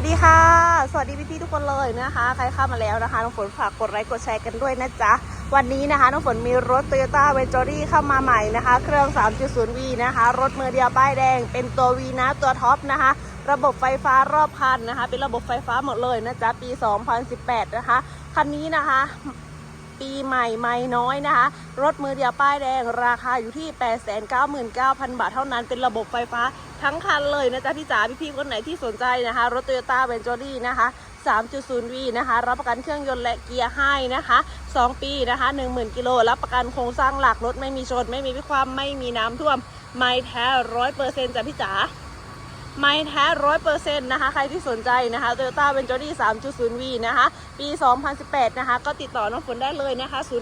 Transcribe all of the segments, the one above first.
วัสดีค่ะ สวัสดีพี่ๆทุกคนเลยนะคะ ใครเข้ามาแล้วนะคะน้องฝนฝากกดไลค์กดแชร์กันด้วยนะจ๊ะ วันนี้นะคะน้องฝนมีรถ Toyota v e n t u r y เข้ามาใหม่นะคะ เครื่อง 3.0V นะคะ รถมือเดียวป้ายแดง เป็นตัว V นะตัวท็อปนะคะ ระบบไฟฟ้ารอบคันนะคะ เป็นระบบไฟฟ้าหมดเลยนะจ๊ะ ปี 2018 นะคะ คันนี้นะคะ ปีใหม่ไม่น้อยนะคะ รถมือเดียวป้ายแดง ราคาอยู่ที่ 899,000 บาทเท่านั้นเป็นระบบไฟฟ้าทั้งคันเลยนะจ๊ะพี่จ๋าพี่ๆคนไหนที่สนใจนะคะ รถ Toyota v e n t u r y นะคะ 3.0V นะคะ รับประกันเครื่องยนต์และเกียร์ให้นะคะ 2 ปีนะคะ 10,000 กิโล รับประกันโครงสร้างหลักรถไม่มีชน ไม่มีวิความไม่มีน้ำท่วม ไม่แท้ร้อยเปอร์เซ็นต์จ้ะพี่จ๋า ไม่แท้ร้อยเปอร์เซ็นต์นะคะ ใครที่สนใจนะคะ Toyota v e n t u r y 3.0V นะคะ ปี 2018 นะคะ ก็ติดต่อน้องฝนได้เลยนะคะ 0810932445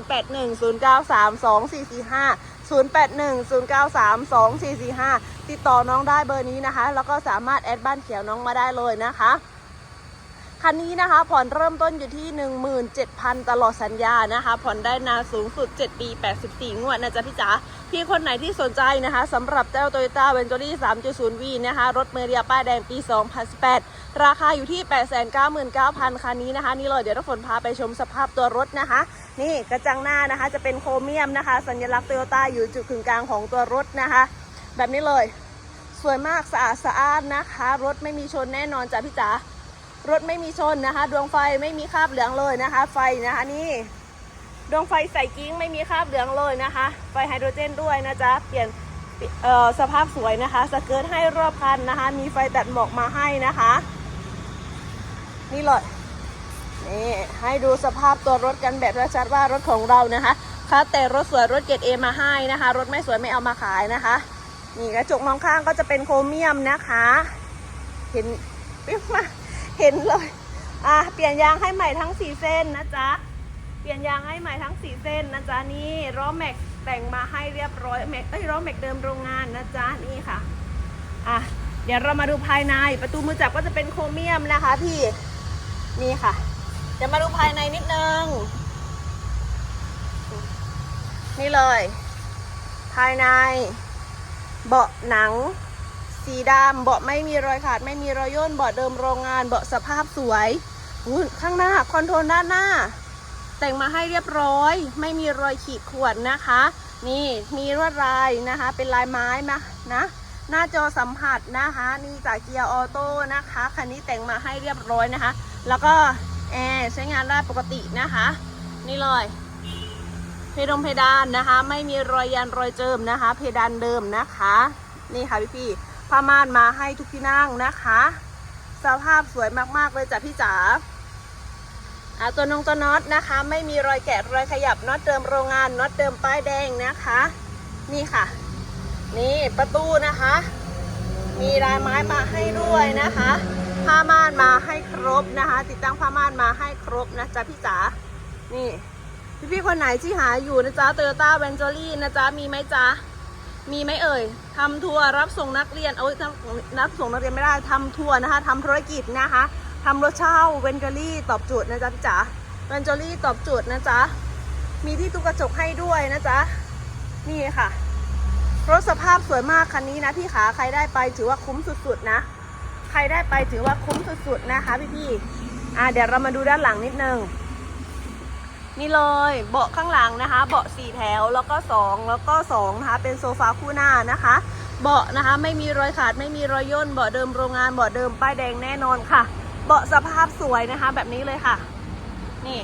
0810932445 ติดต่อน้องได้เบอร์นี้นะคะ แล้วก็สามารถแอดบ้านเขียวน้องมาได้เลยนะคะคันนี้นะคะผ่อนเริ่มต้นอยู่ที่ 17,000 ตลอดสัญญานะคะ ผ่อนได้นานสูงสุด 7 ปี 84 งวดนะจ๊ะพี่จ๋า พี่คนไหนที่สนใจนะคะสำหรับเจ้า Toyota v e n t u r y 3.0V นะคะ รถเมเรียป้ายแดงปี 2018 ราคาอยู่ที่ 899,000 คันนี้นะคะ นี่เลยเดี๋ยวเราฝนพาไปชมสภาพตัวรถนะคะ นี่กระจังหน้านะคะจะเป็นโครเมียมนะคะ สัญลักษณ์ Toyota อยู่จุดกึ่งกลางของตัวรถนะคะ แบบนี้เลย สวยมากสะอาดสะอานนะคะ รถไม่มีชนแน่นอนจ้ะพี่จ๋ารถไม่มีชนนะคะ ดวงไฟไม่มีคราบเหลืองเลยนะคะ ไฟนะคะนี่ ดวงไฟใส่กิ้งไม่มีคราบเหลืองเลยนะคะ ไฟไฮโดรเจนด้วยนะจ๊ะ เปลี่ยนสภาพสวยนะคะ สเกิร์ตให้รอบคันนะคะ มีไฟตัดหมอกมาให้นะคะ นี่เลยนี่ให้ดูสภาพตัวรถกันแบบชัดๆว่ารถของเรานะคะคัดแต่รถสวยรถเกรดเอมาให้นะคะ รถไม่สวยไม่เอามาขายนะคะ นี่กระจกมองข้างก็จะเป็นโครเมียมนะคะ เห็นปิ๊บมาเห็นเลย อะเปลี่ยนยางให้ใหม่ทั้ง4เส้นนะจ๊ะ ปลี่ยนยางให้ใหม่ทั้ง 4 เส้นนะจ๊ะนี่ล้อแม็กแต่งมาให้เรียบร้อยแม็กเอ้ยล้อแม็กเดิมโรงงานนะจ๊ะนี่ค่ะอะเดี๋ยวเรามาดูภายในประตูมือจับก็จะเป็นโครเมียมนะคะพี่นี่ค่ะเดี๋ยวมาดูภายในนิดนึง นี่เลย ภายใน เบาะหนัง สีดำเบาะไม่มีรอยขาด ไม่มีรอยย่นเบาะเดิมโรงงานเบาะสภาพสวยข้างหน้าคอนโทรลด้านหน้า แต่งมาให้เรียบร้อย ไม่มีรอยขีดข่วนนะคะ นี่มีลวดลายนะคะ เป็นลายไม้มานะ หน้าจอสัมผัสนะคะ นี่จากเกียร์ออโต้นะคะคันนี้แต่งมาให้เรียบร้อยนะคะ แล้วก็แอร์ใช้งานได้ปกตินะคะ นี่เลยเพดงเพดานนะคะ ไม่มีรอยยันรอยเจิมนะคะ เพดานเดิมนะคะ นี่ค่ะพี่พี่ๆผ้าม่านมาให้ทุกที่นั่งนะคะ สภาพสวยมากๆเลยจ้ะพี่จ๋า ตัวนงตัวน็อตนะคะ ไม่มีรอยแกะรอยขยับน็อตเดิมโรงงานน็อตเดิมป้ายแดงนะคะ นี่ค่ะ นี่ประตูนะคะ มีลายไม้มาให้ด้วยนะคะ ผ้าม่านมาให้ครบนะคะ ติดตั้งผ้าม่านมาให้ครบนะจ๊ะพี่จ๋านี่พี่พี่ๆคนไหนที่หาอยู่นะจ๊ะ Toyota v e n t u r y นะจ๊ะมีไหมจ๊ะมีไหมเอ่ยทำทัวร์รับส่งนักเรียน เอ้ยทำรับส่งนักเรียนไม่ได้ทำทัวร์นะคะทำธุรกิจนะคะ ทำรถเช่าเวนเจอรี่ตอบโจทย์นะจ๊ะพี่จ๋าเวนเจอรี่ตอบโจทย์นะจ๊ะ มีที่ตู้กระจกให้ด้วยนะจ๊ะ นี่ค่ะ รถสภาพสวยมากคันนี้นะพี่ขาใครได้ไปถือว่าคุ้มสุดๆนะ ใครได้ไปถือว่าคุ้มสุดๆนะคะพี่พี่ๆอ่าเดี๋ยวเรามาดูด้านหลังนิดนึงนี่เลยเบาะข้างหลังนะคะ เบาะสี่แถวแล้วก็สองแล้วก็สองนะคะ เป็นโซฟาคู่หน้านะคะ เบาะนะคะไม่มีรอยขาดไม่มีรอยย่นเบาะเดิมโรงงานเบาะเดิมป้ายแดงแน่นอนค่ะ เบาะสภาพสวยนะคะ แบบนี้เลยค่ะ นี่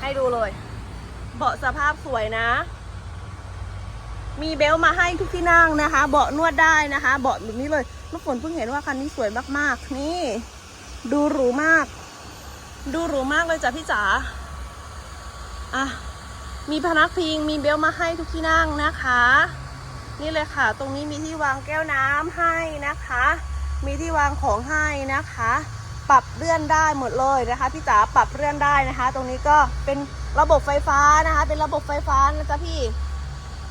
ให้ดูเลย เบาะสภาพสวยนะ มีเบลมาให้ทุกที่นั่งนะคะ เบาะนวดได้นะคะ เบาะแบบนี้เลยน้ำฝนเพิ่งเห็นว่าคันนี้สวยมากๆ นี่ ดูหรูมาก ดูหรูมากเลยจ้ะพี่จ๋าอะมีพนักพิงมีเบลมาให้ทุกที่นั่งนะคะ นี่เลยค่ะ ตรงนี้มีที่วางแก้วน้ำให้นะคะ มีที่วางของให้นะคะ ปรับเลื่อนได้หมดเลยนะคะพี่จ๋าปรับเลื่อนได้นะคะ ตรงนี้ก็เป็นระบบไฟฟ้านะคะ เป็นระบบไฟฟ้านะจ๊ะพี่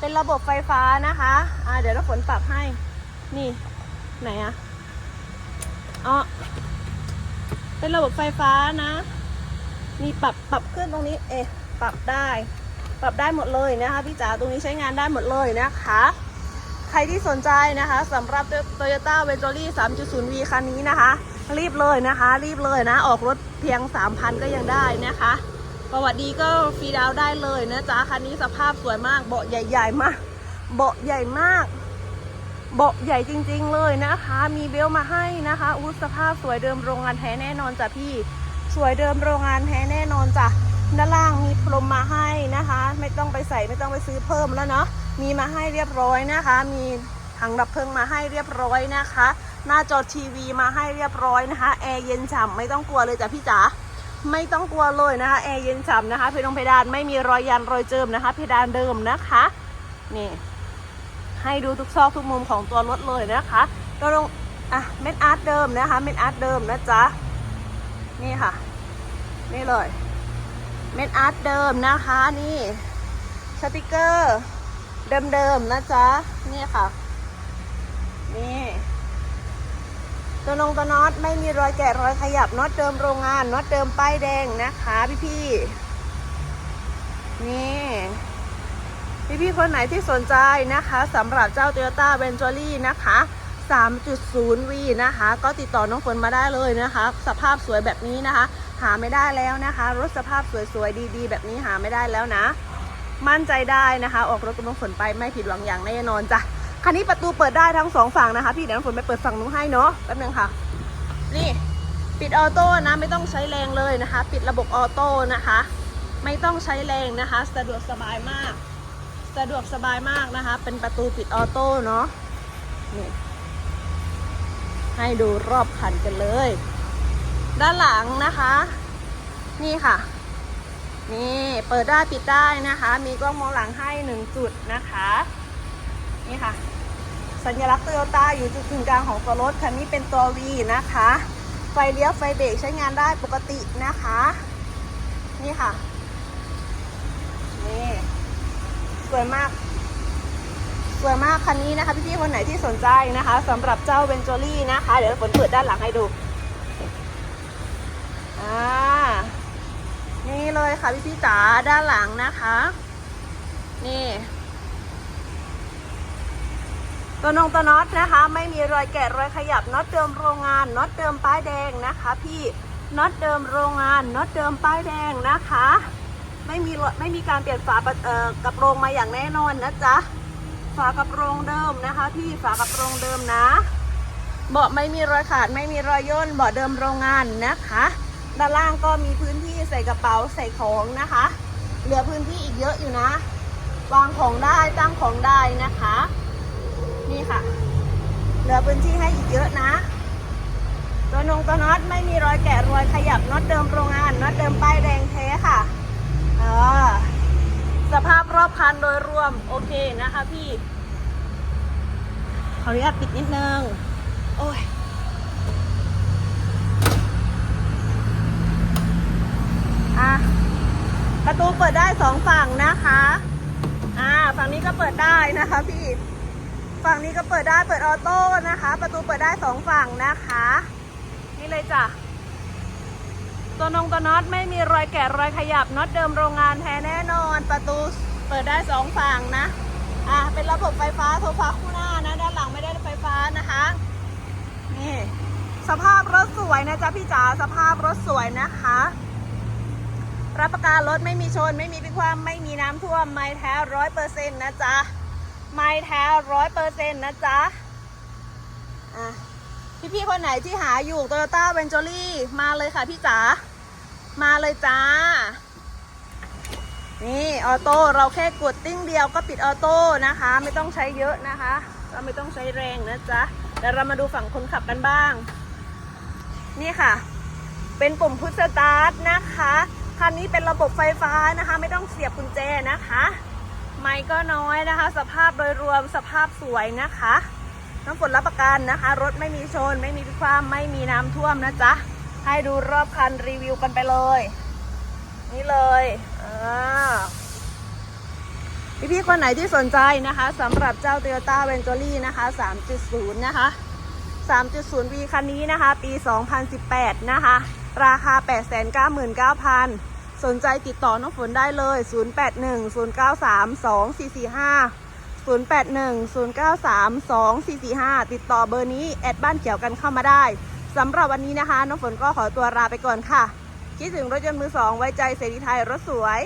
เป็นระบบไฟฟ้านะคะอ่าเดี๋ยวเราฝนปรับให้ นี่ไหนอะอ๋อเป็นระบบไฟฟ้านะมีปรับปรับขึ้นตรงนี้ เอ๊ะปรับได้ ปรับได้หมดเลยนะคะพี่จ๋าตรงนี้ใช้งานได้หมดเลยนะคะ ใครที่สนใจนะคะสำหรับ Toyota v e n t u r y 3.0V คันนี้นะคะ รีบเลยนะคะ รีบเลยนะ ออกรถเพียง 3,000 ก็ยังได้นะคะ ประวัติดีก็ฟรีดาวได้เลยนะจ๊ะคันนี้สภาพสวยมาก เบาะใหญ่ๆมาก เบาะใหญ่มากเบาะใหญ่จริง ๆ เลยนะคะ มีเบลมาให้นะคะอุ้สภาพสวยเดิมโรงงานแท้แน่นอนจ้ะพี่ สวยเดิมโรงงานแท้แน่นอนจ้ะ ด้านล่างมีพรมมาให้นะคะ ไม่ต้องไปใส่ไม่ต้องไปซื้อเพิ่มแล้วเนาะ มีมาให้เรียบร้อยนะคะ มีถังดับเพลิงมาให้เรียบร้อยนะคะ หน้าจอทีวีมาให้เรียบร้อยนะคะแอร์เย็นฉ่ำไม่ต้องกลัวเลยจ้ะพี่จ๋าไม่ต้องกลัวเลยนะคะแอร์เย็นฉ่ำนะคะเพดานเพดานไม่มีรอยยันรอยเจิมนะคะ เพดานเดิมนะคะนี่ให้ดูทุกซอกทุกมุมของตัวรถเลยนะคะก็ลงอะเม็ดอาร์ตเดิมนะคะเม็ดอาร์ตเดิมนะจ๊ะนี่ค่ะ นี่เลยเม็ดอาร์ตเดิมนะคะนี่สติกเกอร์เดิมๆนะจ๊ะนี่ค่ะนี่ ตัวนงตัวน็อตไม่มีรอยแกะรอยขยับน็อตเดิมโรงงานน็อตเดิมป้ายแดงนะคะพี่ๆนี่พี่ๆคนไหนที่สนใจนะคะสำหรับเจ้า Toyota v e n t u r y นะคะ 3.0V นะคะ ก็ติดต่อน้องฝนมาได้เลยนะคะ สภาพสวยแบบนี้นะคะ หาไม่ได้แล้วนะคะ รถสภาพสวยๆดีๆ แบบนี้หาไม่ได้แล้วนะ มั่นใจได้นะคะ ออกรถกับน้องฝนไปไม่ผิดหวังอย่างแน่นอนจ้ะ คันนี้ประตูเปิดได้ทั้งสองฝั่งนะคะ พี่เดี๋ยวน้องฝนไปเปิดฝั่งนู้นให้เนาะแป๊บนึงค่ะ นี่ปิดออโต้นะไม่ต้องใช้แรงเลยนะคะ ปิดระบบออโต้นะคะ ไม่ต้องใช้แรงนะคะ สะดวกสบายมาก สะดวกสบายมากนะคะ เป็นประตูปิดออโต้เนาะนี่ให้ดูรอบคันกันเลย ด้านหลังนะคะ นี่ค่ะ นี่เปิดได้ปิดได้นะคะ มีกล้องมองหลังให้หนึ่งจุดนะคะ นี่ค่ะ สัญลักษณ์โตโยต้าอยู่จุดศูนย์กลางของตัวรถคันนี้เป็นตัว V นะคะ ไฟเลี้ยวไฟเบรกใช้งานได้ปกตินะคะ นี่ค่ะ นี่ สวยมาก สวยมากคันนี้นะคะ พี่ๆคนไหนที่สนใจนะคะสำหรับเจ้าเวนจอรี่นะคะ เดี๋ยวฝนเปิดด้านหลังให้ดูอ่านี่เลยค่ะพี่ๆจ๋าด้านหลังนะคะ นี่ ตัวนงตัวน็อตนะคะ ไม่มีรอยแกะรอยขยับน็อตเดิมโรงงานน็อตเดิมป้ายแดงนะคะ พี่น็อตเดิมโรงงานน็อตเดิมป้ายแดงนะคะ ไม่มีรอยไม่มีการเปลี่ยนฝาประเอ่อกระโปรงมาอย่างแน่นอนนะจ๊ะฝากระโปรงเดิมนะคะ พี่ฝากระโปรงเดิมนะเบาะไม่มีรอยขาดไม่มีรอยย่นเบาะเดิมโรงงานนะคะด้านล่างก็มีพื้นที่ใส่กระเป๋าใส่ของนะคะ เหลือพื้นที่อีกเยอะอยู่นะ วางของได้ตั้งของได้นะคะ นี่ค่ะ เหลือพื้นที่ให้อีกเยอะนะ ตัวนงตัวน็อตไม่มีรอยแกะรอยขยับน็อตเดิมโรงงานน็อตเดิมป้ายแดงแท้ค่ะเออสภาพรอบคันโดยรวมโอเคนะคะพี่ ขออนุญาตปิดนิดนึง โอ้ยอะประตูเปิดได้สองฝั่งนะคะ อ่า ฝั่งนี้ก็เปิดได้นะคะพี่ ฝั่งนี้ก็เปิดได้เปิดออโต้นะคะ ประตูเปิดได้สองฝั่งนะคะ นี่เลยจ้ะ ตัวนงตัวน็อตไม่มีรอยแกะรอยขยับน็อตเดิมโรงงานแท้แน่นอน ประตูเปิดได้สองฝั่งนะอะเป็นระบบไฟฟ้าโซฟาคู่หน้านะ ด้านหลังไม่ได้ไฟฟ้านะคะ นี่ สภาพรถสวยนะจ๊ะพี่จ๋าสภาพรถสวยนะคะรับประกันรถไม่มีชน ไม่มีพิความไม่มีน้ำท่วมไม่แท้ร้อยเปอร์เซ็นต์นะจ๊ะ ไม่แท้ร้อยเปอร์เซ็นต์นะจ๊ะอะพี่ๆคนไหนที่หาอยู่ Toyota v e n t u r y มาเลยค่ะพี่จ๋ามาเลยจ้า นี่ออโต้เราแค่กดติ้งเดียวก็ปิดออโต้นะคะ ไม่ต้องใช้เยอะนะคะเราไม่ต้องใช้แรงนะจ๊ะเดี๋ยวเรามาดูฝั่งคนขับกันบ้าง นี่ค่ะ เป็นปุ่มพุชสตาร์ทนะคะคันนี้เป็นระบบไฟฟ้านะคะ ไม่ต้องเสียบกุญแจนะคะ ไม่ก็น้อยนะคะ สภาพโดยรวมสภาพสวยนะคะน้ำฝนรับประกันนะคะ รถไม่มีชน ไม่มีความไม่มีน้ำท่วมนะจ๊ะ ให้ดูรอบคันรีวิวกันไปเลย นี่เลยอ่พี่ๆคนไหนที่สนใจนะคะสำหรับเจ้า Toyota v e n t u r y นะคะ 3.0 นะคะ 3.0V คันนี้นะคะ ปี 2018 นะคะ ราคา 899,000 สนใจติดต่อน้องฝนได้เลย 0810932445 0810932445 ติดต่อเบอร์นี้แอดบ้านเขียวกันเข้ามาได้สำหรับวันนี้นะคะ น้องฝนก็ขอตัวลาไปก่อนค่ะ คิดถึงรถยนต์มือสองไว้ใจเสรีไทยรถสวย